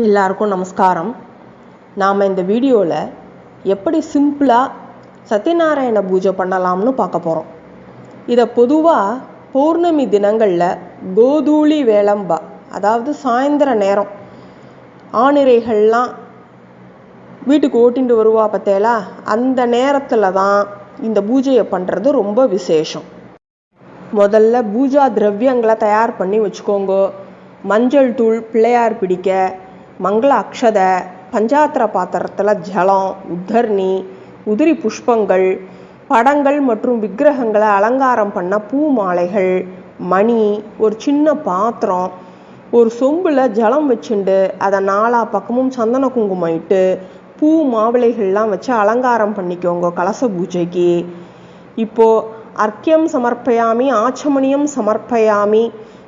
எல்லாருக்கும் நமஸ்காரம். நாம் இந்த வீடியோவில் எப்படி சிம்பிளாக சத்யநாராயண பூஜை பண்ணலாம்னு பார்க்க போகிறோம் இதை பொதுவாக பௌர்ணமி தினங்களில் கோதூளி வேளம்பா அதாவது சாயந்தர நேரம் ஆணிரைகள்லாம் வீட்டுக்கு ஓட்டிட்டு வருவா பார்த்தேலா அந்த நேரத்தில் தான் இந்த பூஜையை பண்ணுறது ரொம்ப விசேஷம். முதல்ல பூஜா திரவியங்களை தயார் பண்ணி வச்சுக்கோங்க. மஞ்சள் தூள் பிள்ளையார் பிடிக்க மங்கள அக்ஷத பஞ்சாத்திர பாத்திரத்தில் ஜலம் உத்தர்ணி உதிரி புஷ்பங்கள் படங்கள் மற்றும் விக்கிரகங்களை அலங்காரம் பண்ண பூ மாலைகள் மணி ஒரு சின்ன பாத்திரம் ஒரு சொம்பில் ஜலம் வச்சுண்டு அதை நாலா பக்கமும் சந்தன குங்குமம் இட்டு பூ மாவிளைகள்லாம் வச்சு அலங்காரம் பண்ணிக்கோங்க கலச பூஜைக்கு. இப்போது அர்க்கியம் சமர்ப்பயாமி ஆச்சமணியம் சமர்ப்பயாமி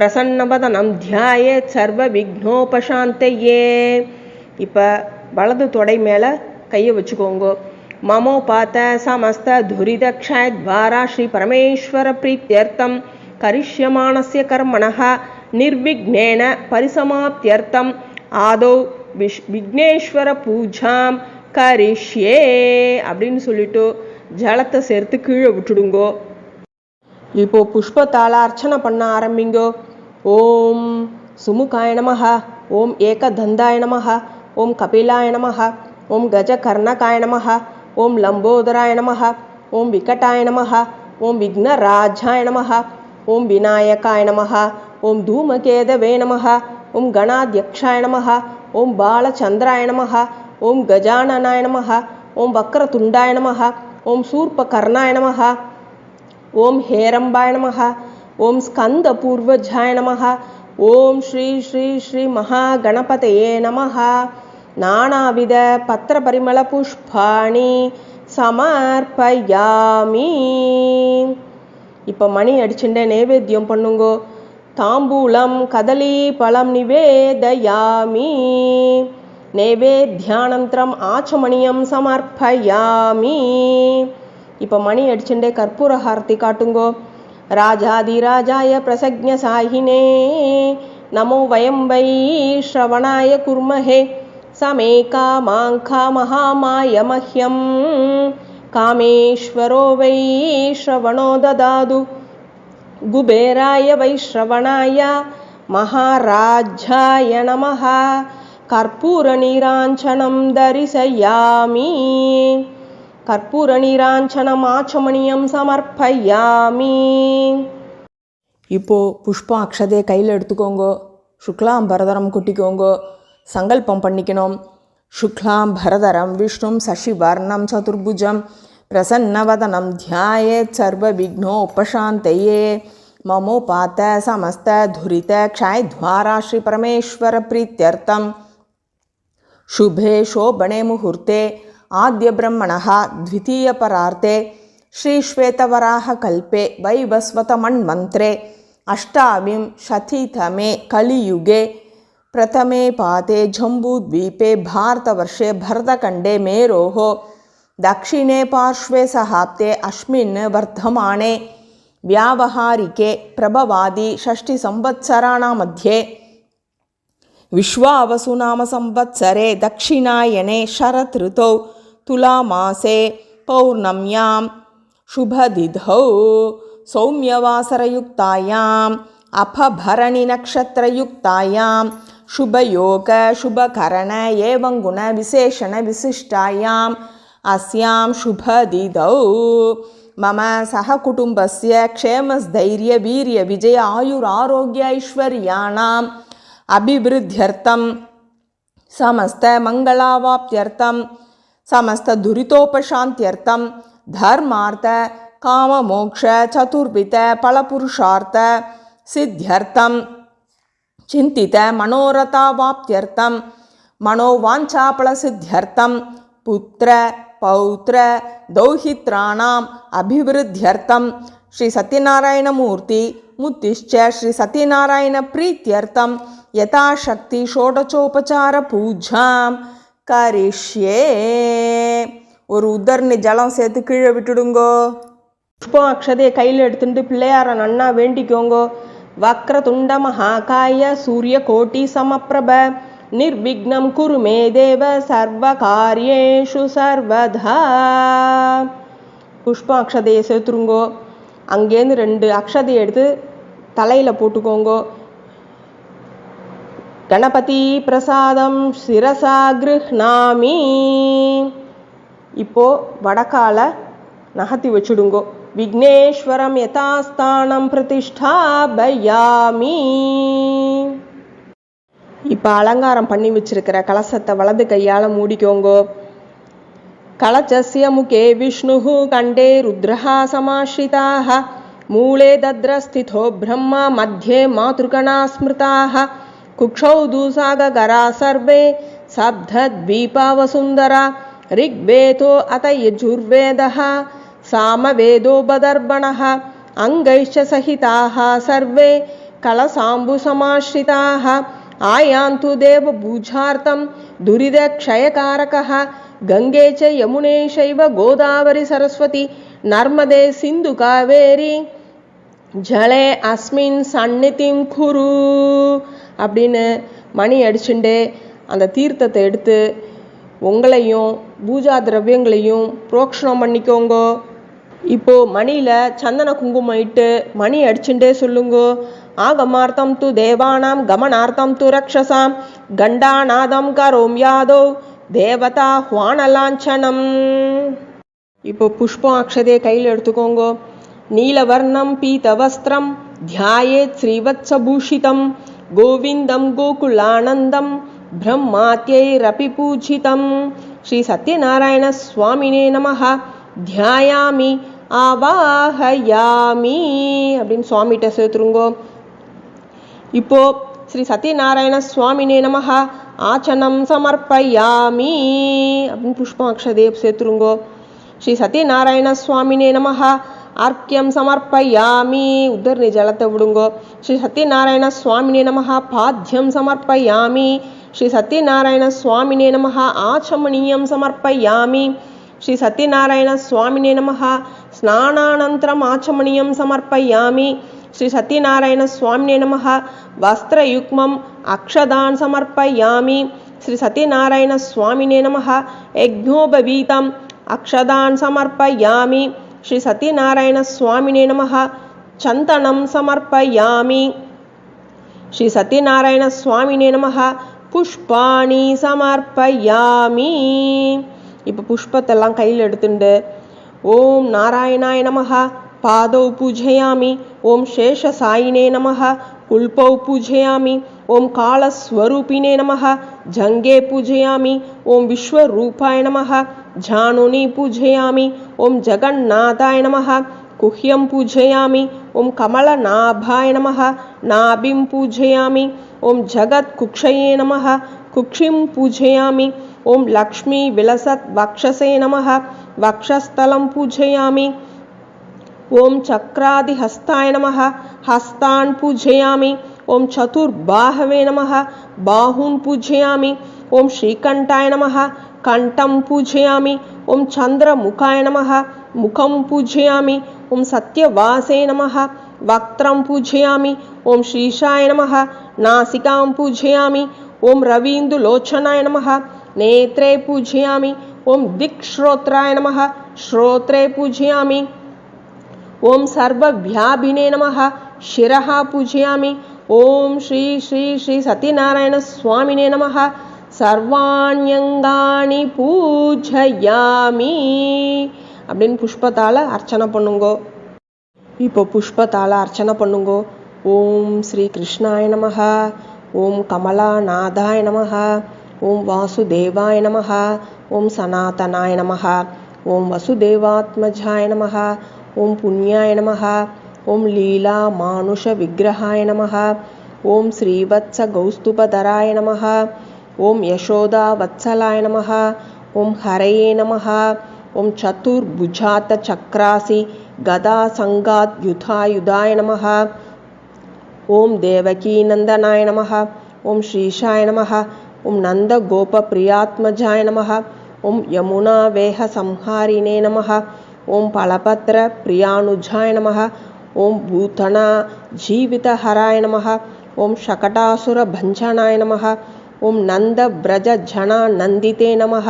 பிரசன்னவதனம் தியாயேத் சர்வ விக்னோபசாந்தையே இப்போ வலது தொடை மேலே கையை வச்சுக்கோங்க. மமோ பார்த்த சமஸ்த துரிதக்ஷாய் துவாரா ஸ்ரீ பரமேஸ்வர பிரீத்தியர்த்தம். கரிஷ்யமானசிய கர்மணः நிர்விக்னேன பரிசமாப்தியர்த்தம். ஆதோ விஷ் விக்னேஸ்வர பூஜாம் கரிஷ்யே அப்படின்னு சொல்லிட்டு ஜலத்தை சேர்த்து கீழே விட்டுடுங்கோ. இப்போ புஷ்பத்தால அர்ச்சனை பண்ண ஆரம்பிங்கோ. ஓம் சுமுகாய நமஹ ஓம் ஏகதந்தாய நமஹ ஓம் கபிலாய நமஹ ஓம் கஜகர்ணகாய நமஹ ஓம் லம்போதராய நமஹ ஓம் விகட்டாய நமஹ ஓம் விக்னராஜாய நமஹ ஓம் விநாயகாய நமஹ ஓம் தூமகேதவே நமஹ ஓம் கணாத்யக்ஷாய நமஹ ஓம் பாலச்சந்திராய நமஹ ஓம் கஜானனாய நமஹ ஓம் வக்ரதுண்டாய நமஹ ஓம் சூர்பகர்ணாய நமஹ ஓம் ஹேரம்பாய நமஹ ஓம் ஸ்கந்த பூர்வஜாய நமஹ. ஓம் ஸ்ரீ ஸ்ரீ ஸ்ரீ மகா மகாகணபதயே நமஹ. நானாவித பத்திர பரிமள புஷ்பாணி சமர்ப்பயாமி. இப்போ மணி அடிச்சுட்டே நைவேத்தியம் பண்ணுங்கோ. தாம்பூலம் கதலி பழம் நிவேதயாமி. நைவேத்தியானந்தரம் ஆச்சமணியம் சமர்ப்பயாமி. இப்போ மணி அடிச்சுட்டே கற்பூர ஹாரதி காட்டுங்கோ. राजाधिराजाय प्रसज्ञसाहिने नमो वयं वै श्रवणाय कुर्महे। समेकामाङ्खा महामाय मह्यं कामेश्वरो वै श्रवणो ददातु। गुबेराय वै श्रवणाय महाराजाय नमः। कर्पूरनिराञ्छनं दर्शयामि। நமः கற்பூரநீராஞ்சனம் தரிசயாமி கற்பூரநீராஞ்சனம் ஆச்சமணியம் சமர்ப்பயாமி இப்போ புஷ்பம் அக்ஷதையை கையில் எடுத்துக்கோங்க சுக்லாம் பரதரம் குட்டிக்கோங்க சங்கல்பம் பண்ணிக்கணும் சுக்லாம் பரதரம் விஷ்ணும் சசிவர்ணம் சதுர்புஜம் பிரசன்னவதனம் தியாயேத் சர்வ விக்னோபசாந்தையே மமோபாத்த சமஸ்த துரித க்ஷாயத்வாரா ஸ்ரீ பரமேஸ்வர பிரீத்தியர்த்தம் शुभे शोभणे मुहूर्ते आद्यब्रह्मणः द्वितीयपरार्ते श्रीश्वेतवराहकल्पे वैवस्वतमन्मन्त्रे अष्टाविंशतितमे कलियुगे प्रथमे पाते जम्बूद्वीपे भारतवर्षे भरतखण्डे मेरोः दक्षिणे पार्श्वे सहाप्ते अस्मिन् वर्धमाने व्यावहारिके प्रभवादि षष्टिसंवत्सराणां मध्ये विश्वावसुनामसंवत्सरे दक्षिणायने शरत् ऋतौ तुलामासे पौर्णम्यां शुभदिधौ। सौम्यवासरयुक्तायाम् अपभरणिनक्षत्रयुक्तायां शुभयोग शुभकरण एवं गुणविशेषणविशिष्टायाम् अस्यां शुभदिदौ मम सहकुटुम्बस्य क्षेमस्थैर्यवीर्यविजय आयुरारोग्य ऐश्वर्याणाम् अभिवृद्ध्यर्थं समस्तमङ्गलावाप्त्यर्थं ಸಮಸ್ತದುರಿತೋಪಶಾಂತ್ಯರ್ಥಂ ಧರ್ಮಾರ್ಥ ಕಾಮಮೋಕ್ಷ ಚತುರ್ವಿತ ಫಲಪುರುಷಾರ್ಥ ಸಿದ್ಧ್ಯರ್ಥಂ ಚಿಂತಿತ ಮನೋರಥಾವಾಪ್ತ್ಯರ್ಥಂ ಮನೋವಾಂಛಾಫಲಸಿದ್ಧ್ಯರ್ಥಂ ಪುತ್ರ ಪೌತ್ರ ದೌಹಿತ್ರಾಣಾಂ ಅಭಿವೃದ್ಧ್ಯರ್ಥಂ ಶ್ರೀ ಸತ್ಯನಾರಾಯಣಮೂರ್ತಿ ಮುತ್ತಿಶ್ಚ ಶ್ರೀ ಸತ್ಯನಾರಾಯಣ ಪ್ರೀತ್ಯರ್ಥಂ ಯಥಾಶಕ್ತಿ ಷೋಡಚೋಪಚಾರ ಪೂಜಾಂ கரிஷ்யே. ஒரு உதர்ணி ஜலம் சேர்த்து கீழே விட்டுடுங்கோ. புஷ்பம் அக்ஷதையை கையில் எடுத்துட்டு பிள்ளையார நன்னா வேண்டிக்கோங்கோ. வக்ர துண்ட மகாகாய சூரிய கோட்டி சமப்பிரப. நிர்விக்னம் குருமே தேவ சர்வ காரியேஷு சர்வதா. புஷ்ப அக்ஷதையை சேர்த்துருங்கோ. அங்கேருந்து ரெண்டு அக்ஷதையை எடுத்து தலையில் போட்டுக்கோங்கோ. கணபதிபிரசாதம் சிரசா கிருஹ்ணாமி இப்போது வடக்கால நகர்த்தி வச்சுடுங்கோ விக்னேஸ்வரம் யதாஸ்தானம் பிரதிஷ்டாபயாமி இப்போ அலங்காரம் பண்ணி வச்சிருக்கிற கலசத்தை வலது கையால் மூடிக்கோங்கோ கலச்சசிய முகே விஷ்ணு கண்டே ருத்ரஹா சமாஸ்ரிதாக மூளே தத்ரஸ்திதோ பிரம்மா மத்தியே மாதுர்கணா ஸ்மிருதாக कुक्षौ दूसागरा सर्वे सब्धद्वीपावसुन्दरा ऋग्वेदो अत यजुर्वेदः सामवेदो बदर्बणः अङ्गैश्च सहिताः सर्वे कलसाम्बुसमाश्रिताः आयान्तु देवभूजार्थं दुरिदक्षयकारकः गङ्गे च यमुने चैव गोदावरी सरस्वती नर्मदे सिन्धुकावेरी जले अस्मिन् सन्नितिं कुरु। அப்படின்னு மணி அடிச்சுட்டு அந்த தீர்த்தத்தை எடுத்து உங்களையும் பூஜா திரவியங்களையும் புரோக்ஷணம் பண்ணிக்கோங்கோ. இப்போ மணியில் சந்தன குங்குமம் இட்டு மணி அடிச்சுட்டே சொல்லுங்கோ. ஆகமார்த்தம் து தேவானாம் கமனார்த்தம் து ரக்ஷசாம் கண்டாநாதம் கரோம் யாதோ தேவதா ஹுவானலாஞ்சனம். இப்போ புஷ்பம் அக்ஷதையை கையில் எடுத்துக்கோங்க. நீலவர்ணம் பீதவஸ்திரம் தியாயேத் ஸ்ரீவத்சபூஷிதம் கோவிந்தம் கோகுலானந்தம் பிரம்மாத்யைரபி பூஜிதம் ஸ்ரீ சத்யநாராயண சுவாமினே நமஹ தியாயாமி ஆவாஹயாமி அப்படின்னு சுவாமிகிட்ட சேர்த்துருங்கோ இப்போ ஸ்ரீ சத்யநாராயண சுவாமினே நமஹ ஆச்சனம் சமர்ப்பயாமி அப்படின்னு புஷ்பம் அக்ஷதேவ் சேர்த்துருங்கோ ஸ்ரீ சத்யநாராயண சுவாமினே நமஹ ಅರ್ಕ್ಯಂ ಸಮರ್ಪಯಾಮಿ ಉದ್ದರ್ನಿ ಜಳತೆ ಬಿಡುಂಗೋ ಶ್ರೀ ಸತ್ಯನಾರಾಯಣ ಸ್ವಾಮಿನೇ ನಮಃ ಪಾದ್ಯಂ ಸಮರ್ಪಯಾಮಿ ಶ್ರೀ ಸತ್ಯನಾರಾಯಣ ಸ್ವಾಮಿನೇ ನಮಃ ಆಚಮಣೀಯಂ ಸಮರ್ಪಯಾಮಿ ಶ್ರೀ ಸತ್ಯನಾರಾಯಣ ಸ್ವಾಮಿನೇ ನಮಃ ಸ್ನಾನಾನಂತರಂ ಆಚಮಣೀಯಂ ಸಮರ್ಪಯಾಮಿ ಶ್ರೀ ಸತ್ಯನಾರಾಯಣ ಸ್ವಾಮಿನೇ ನಮಃ ವಸ್ತ್ರಯುಗ್ಮಂ ಅಕ್ಷದಾನ್ ಸಮರ್ಪಯಾಮಿ ಶ್ರೀ ಸತ್ಯನಾರಾಯಣ ಸ್ವಾಮಿನೇ ನಮಃ ಯಜ್ಞೋಪವೀತಂ ಅಕ್ಷದಾನ್ ಸಮರ್ಪಯಾಮಿ ஸ்ரீ சத்யநாராயண சுவாமினே நமக சந்தனம் சமர்ப்பயாமி. ஸ்ரீ சத்யநாராயண சுவாமினே நமக புஷ்பாணி சமர்ப்பயாமி. இப்போ புஷ்பத்தெல்லாம் கையில் எடுத்துண்டு. ஓம் நாராயணாய நமக பாதௌ பூஜையாமி. ஓம் சேஷ சாயினே நமக குல்பௌ பூஜையாமி. ஓம் காலஸ்வரூபினே நமக ஜங்கே பூஜையாமி. ஓம் விஸ்வரூபாய நமக झाणुनी पूजयामी। ओं जगन्नाथाय नमः। गुह्यं पूजयामी। ओं कमलनाभाय नमः। नाभिं पूजयामि। ॐ जगत्कुक्षये नमः। कुक्षिं पूजयामि। लक्ष्मी लक्ष्मीविलसत् वक्षसे नमः। वक्षस्थलं पूजयामी। ओं चक्रादिहस्ताय नमः। हस्तान् पूजयामी। ओं चतुर्बाहवे नमः। बाहून् पूजयामी। ओं श्रीकंठाय नमः। कंठं पूजयामि। ॐ चन्द्रमुखाय नम। मुखम पूजयामी। ओं सत्यवासे नम। वक्त्रं पूजयामी। ओं शीर्षाय नम। नासिकां पूजयामी। ओं रवींदुलोचनाय नम। नेत्रे पूजयामी। ओं दिक्श्रोत्राय नम। श्रोत्रे पूजयामी। ओं सर्वव्याभिने नम। शिरः पूजयामि। ॐ श्री श्री श्री सत्यनारायणस्वामिने नमः। சர்வாண்யங்காணி பூஜயாமி அப்படின்னு புஷ்பத்தால் அர்ச்சனை பண்ணுங்கோ இப்போ புஷ்பத்தால் அர்ச்சனை பண்ணுங்கோ ஓம் ஸ்ரீ கிருஷ்ணாய நமஹ ஓம் கமலாநாதாய நமஹ ஓம் வாசுதேவாய நமஹ ஓம் சனாதனாய நமஹ ஓம் வசுதேவாத்மஜாய நமஹ ஓம் புண்ணியாய நமஹ ஓம் லீலா மானுஷ விக்கிரகாய நமஹ ஓம் ஸ்ரீவத்ச கௌஸ்துபதராய நமஹ ॐ यशोदावत्सलाय नमः ॐ हरये नमः ॐ चतुर्भुजातचक्रासि गदासङ्गात् युधायुधाय नमः ॐ देवकीनन्दनाय नमः ॐ श्रीशाय नमः ॐ नन्दगोपप्रियात्मजाय नमः ॐ यमुनावेहसंहारिणे नमः ॐ फलपत्रप्रियानुजाय नमः ॐ भूतणाजीवितहराय नमः ॐ शकटासुरभञ्जनाय नमः ॐ नन्दव्रजझणानन्दिते नमः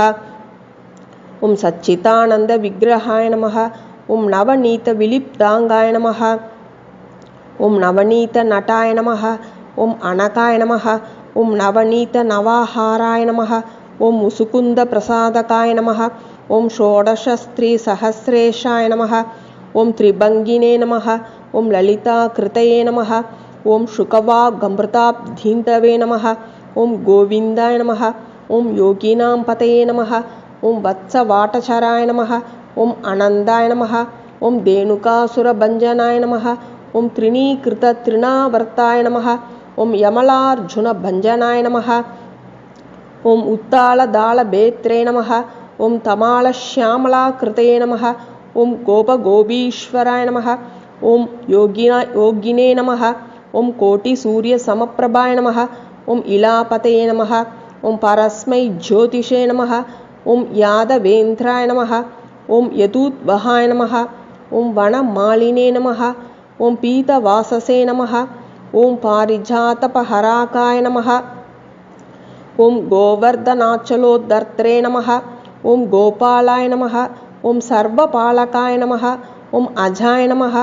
ॐ सच्चिदानन्दविग्रहाय नमः ॐ नवनीतविलिप्ताङ्गाय नमः ॐ नवनीतनटाय नमः ॐ अनकाय नमः ॐ नवनीतनवाहाराय नमः ॐ मुसुकुन्दप्रसादकाय नमः ॐ षोडशस्त्रीसहस्रेशाय नमः ॐ त्रिभङ्गिने नमः ॐ ललिताकृतये नमः ॐ शुकवागमृताब्धीन्तवे नमः ॐ गोविन्दाय नमः ॐ योगिनां पतये नमः ॐ वत्सवाटचराय नमः ॐ आनन्दाय नमः ॐ धेनुकासुरभञ्जनाय नमः ॐ नमः ॐ यमलार्जुनभञ्जनाय नमः ॐ उत्तालदालभेत्रे नमः ॐ तमालश्यामलाकृतये नमः ॐ गोपगोपीश्वराय नमः ॐ योगिना योगिने नमः ॐ कोटिसूर्यसमप्रभाय नमः ॐ इलापतये नमः ॐ परस्मै ज्योतिषे नमः ॐ यादवेन्द्राय नमः ॐ यदूद्वहाय नमः ॐ वनमालिने नमः ॐ पीतवाससे नमः ॐ पारिजातपहराकाय नमः ॐ गोवर्धनाचलोद्धर्त्रे नमः ॐ गोपालाय नमः ॐ सर्वपालकाय नमः ॐ अजाय नमः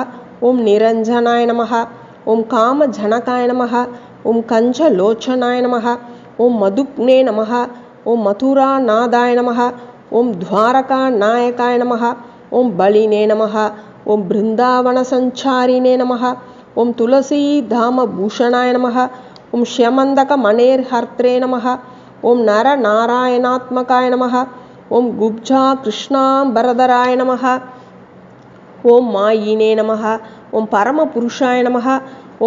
ॐ निरञ्जनाय नमः ॐ कामजनकाय नमः ॐ कञ्चलोचनाय नमः ॐ मधुग्ने नमः ॐ मथुरानादाय नमः ॐ द्वारकानायकाय नमः ॐ बलिने नमः ॐ बृन्दावनसञ्चारिणे नमः ॐ तुलसीधामभूषणाय नमः ॐ श्यमन्दकमणेर्हर्त्रे नमः नरनारायणात्मकाय नमः ॐ गुब्जाकृष्णाम्बरधराय नमः ॐ मायिने नमः ॐ परमपुरुषाय नमः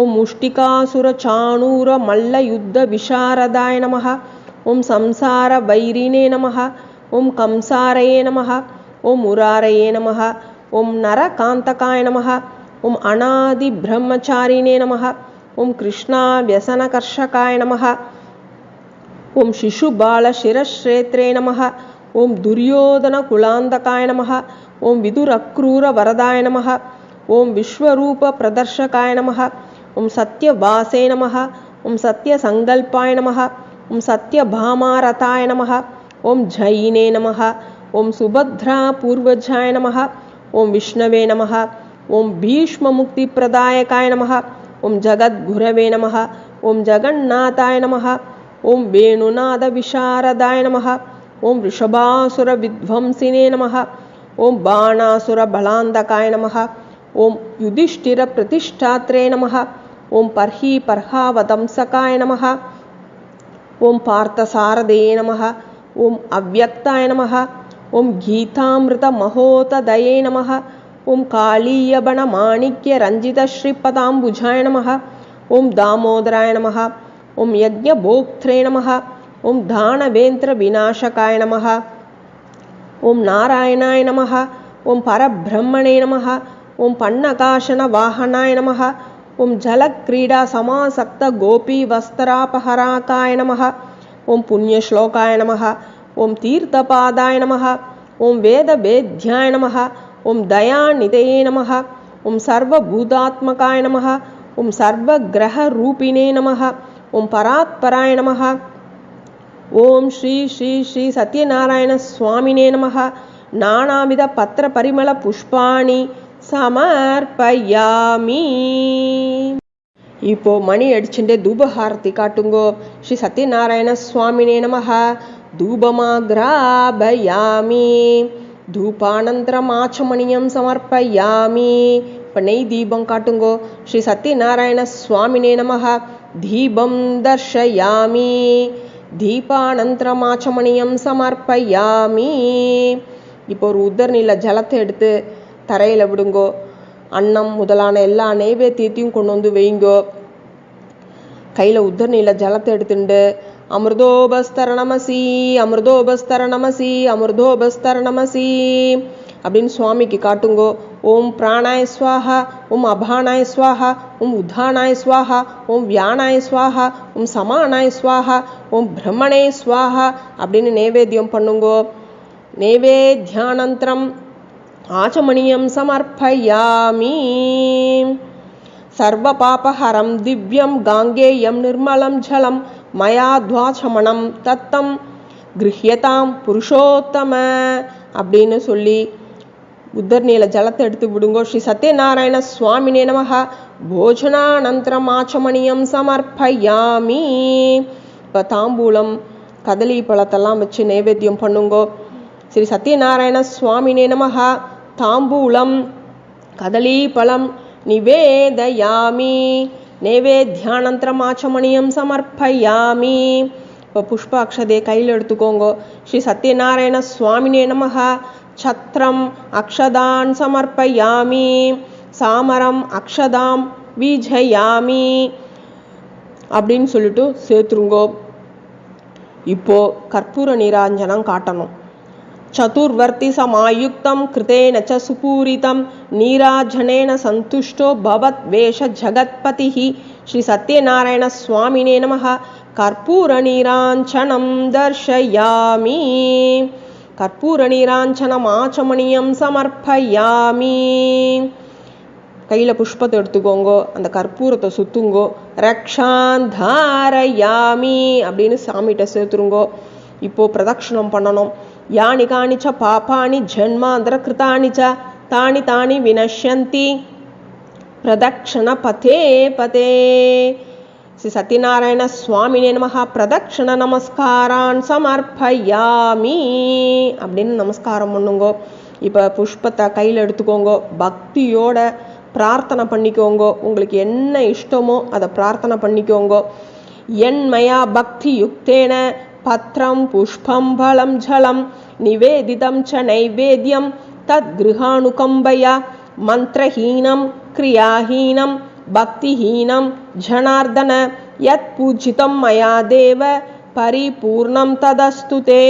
ॐ मुष्टिकासुरचाणूरमल्लयुद्धविशारदाय नमः ॐ संसारवैरिणे नमः ॐ कंसारये नमः ॐ मुरारये नमः ॐ नरकान्तकाय नमः ॐ अनादिब्रह्मचारिणे नमः ॐ कृष्णाव्यसनकर्षकाय नमः ॐ शिशुबालशिरश्रेत्रे नमः ॐ दुर्योधनकुलान्तकाय नमः ॐ विदुरक्रूरवरदाय नमः ॐ विश्वरूपप्रदर्शकाय ओम सत्य वासे नम ओम सत्य संकल्पाय नम ओम सत्य भामारथाय नम ओम जैने नम ओम सुभद्रा पूर्वजाय नम ओम विष्णवे नम ओम भीष्म मुक्ति प्रदायकाय नम ओम जगद्गुरवे नम ओम जगन्नाथाय नम ओम वेणुनाद विशारदाय नम ओम ऋषभासुर विध्वंसिने नम ओम बाणासुर बलांधकाय नमः ॐ युधिष्ठिरप्रतिष्ठात्रे नमः ॐ पर्हि पर्हावतंसकाय नमः ॐ पार्थसारदे नमः ॐ अव्यक्ताय नमः ॐ गीतामृतमहोतदये नमः ॐ कालीयबणमाणिक्यरञ्जितश्रीपदाम्बुजाय नमः ॐ दामोदराय नमः ॐ यज्ञभोक्त्रे नमः ॐ दानवेन्द्रविनाशकाय नमः ॐ नारायणाय नमः ॐ परब्रह्मणे नमः ॐ पन्नकाशनवाहनाय नमः ॐ जलक्रीडासमासक्तगोपीवस्त्रापहराकाय नमः ॐ पुण्यश्लोकाय नमः ॐ तीर्थपादाय नमः ॐ वेदवेद्याय नमः ॐ दयानिधये नमः ॐ सर्वभूतात्मकाय नमः ॐ सर्वग्रहरूपिणे नमः ॐ परात्पराय नमः ॐ श्री श्री श्री सत्यनारायणस्वामिने नमः नानाविधपत्रपरिमलपुष्पाणि சமர்ப்பயாமி. இப்போ மணி அடிச்சுட்டு தூபஹாரத்தி காட்டுங்கோ. ஸ்ரீ சத்யநாராயண சுவாமினே நமக. தூபமாகிராபயாமி. தூபானந்தரமாச்சமணியம் சமர்ப்பயாமி. இப்போ நெய் தீபம் காட்டுங்கோ. ஸ்ரீ சத்யநாராயண சுவாமினே நமக. தீபம் தர்ஷயாமி. தீபானந்தரமாச்சமணியம் சமர்ப்பயாமி. இப்போ ஒரு உதர்நில ஜலத்தை எடுத்து தரையில் விடுங்கோ. அன்னம் முதலான எல்லா நெய்வேத்தியத்தையும் கொண்டு வந்து வைங்கோ. கையில் உத்தரணியில் ஜலத்தை எடுத்துட்டு அமிர்தோபஸ்தர நமசி அமிர்தோபஸ்தர நமசி அமிர்தோபஸ்தர நமசி அப்படின்னு சுவாமிக்கு காட்டுங்கோ. ஓம் பிராணாய ஸ்வாஹா ஓம் அபானாய ஸ்வாஹா ஓம் உத்தானாய ஸ்வாஹா ஓம் வியானாய ஸ்வாஹா ஓம் சமானாய ஸ்வாஹா ஓம் பிரம்மணே ஸ்வாஹா அப்படின்னு நைவேத்தியம் பண்ணுங்கோ. நைவேத்தியானந்தரம் ஆச்சமணியம் சமர்ப்பயாமி सर्वपापहरं दिव्यं गाङ्गेयं निर्मलं जलं मया द्वाचमणं தத்தம் கிருஹ்யதாம் புருஷோத்தம அப்படின்னு சொல்லி உத்தர்நீல ஜலத்தை எடுத்து விடுங்கோ ஸ்ரீ சத்யநாராயண சுவாமினே நமக போஜனானந்தரம் ஆச்சமணியம் சமர்ப்பயாமி இப்போ தாம்பூலம் கதலி பழத்தெல்லாம் வச்சு நைவேத்தியம் பண்ணுங்கோ ஸ்ரீ சத்யநாராயண சுவாமினே நமக தாம்பூலம் கதலி பழம் நிவேதயாமி நைவேத்தியானந்தரம் ஆச்சமணியம் சமர்ப்பயாமி இப்போ புஷ்ப அக்ஷதே கையில் எடுத்துக்கோங்க ஸ்ரீ சத்யநாராயண சுவாமினே நமக சத்திரம் அக்ஷதான் சமர்ப்பயாமி சாமரம் அக்ஷதாம் வீஜயாமி அப்படின்னு சொல்லிட்டு சேர்த்துருங்கோ இப்போ கற்பூர நீராஞ்சனம் காட்டணும் చతుర్వర్తి సమాయుక్తం కృతేన చ సుపూరితం నీరాజనేన సంతుష్టో భవద్వేష జగత్పతి. శ్రీ సత్యనారాయణ స్వామినే నమ. కర్పూర నీరాంచనం దర్శయామి. కర్పూర నీరాంఛనమాచమణీయం సమర్పయామి. கையில் புஷ்பத்தை எடுத்துக்கோங்கோ அந்த கற்பூரத்தை சுத்துங்கோ ரக்ஷாந்தாரயாமி அப்படின்னு சாமிகிட்ட சேர்த்துருங்கோ இப்போது பிரதட்சிணம் பண்ணணும் யானி காணி ச பாப்பாணி ஜன்மாந்தர ச தானி தானி வினஷ்யந்தி. பிரதக்ஷண பதே பதே. ஸ்ரீ சத்யநாராயண சுவாமினே நமஹ. பிரதக்ஷண நமஸ்காரான் சமர்ப்பயாமி. அப்படின்னு நமஸ்காரம் பண்ணுங்கோ. இப்போ புஷ்பத்தை கையில் எடுத்துக்கோங்கோ. பக்தியோட பிரார்த்தனை பண்ணிக்கோங்கோ. உங்களுக்கு என்ன இஷ்டமோ அதை பிரார்த்தனை பண்ணிக்கோங்க. என்மயா பக்தி யுக்தேன पत्रं पुष्पं फलं झलं निवेदितं च नैवेद्यं तद्गृहानुकम्बया मन्त्रहीनं क्रियाहीनं भक्तिहीनं जनार्दन यत्पूजितं मया देव परिपूर्णं तदस्तु ते।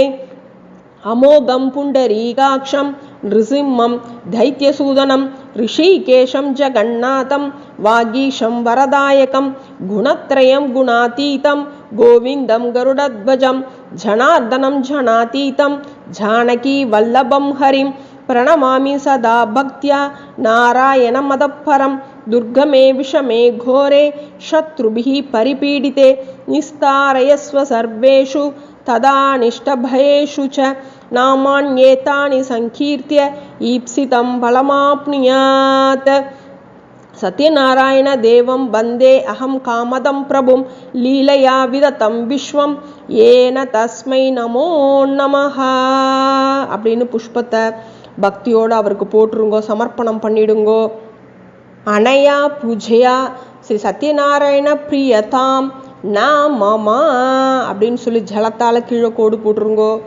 अमोघं पुण्डरीकाक्षं नृसिंहं दैत्यसूदनं ऋषिकेशं जगन्नाथं वागीशं वरदायकं गुणत्रयं गुणातीतं गोविन्दं गरुडध्वजं जनार्दनं जनातीतं जानकीवल्लभं हरिं प्रणमामि सदा भक्त्या नारायणमदपरं दुर्गमे विषमे घोरे शत्रुभिः परिपीडिते निस्तारयस्व सर्वेषु तदानिष्टभयेषु च नामान्येतानि सङ्कीर्त्य ईप्सितं बलमाप्नुयात् சத்யநாராயண தேவம் வந்தே அகம் காமதம் பிரபும். லீலையா விதத்தம் விஸ்வம். ஏன தஸ்மை நமோ நமஹா. அப்படின்னு புஷ்பத்தை பக்தியோடு அவருக்கு போட்டுருங்கோ சமர்ப்பணம் பண்ணிடுங்கோ. அணையா பூஜையா ஸ்ரீ சத்யநாராயண பிரியதாம். நா மாமா அப்படின்னு சொல்லி ஜலத்தால கீழே கோடு போட்டுருங்கோ.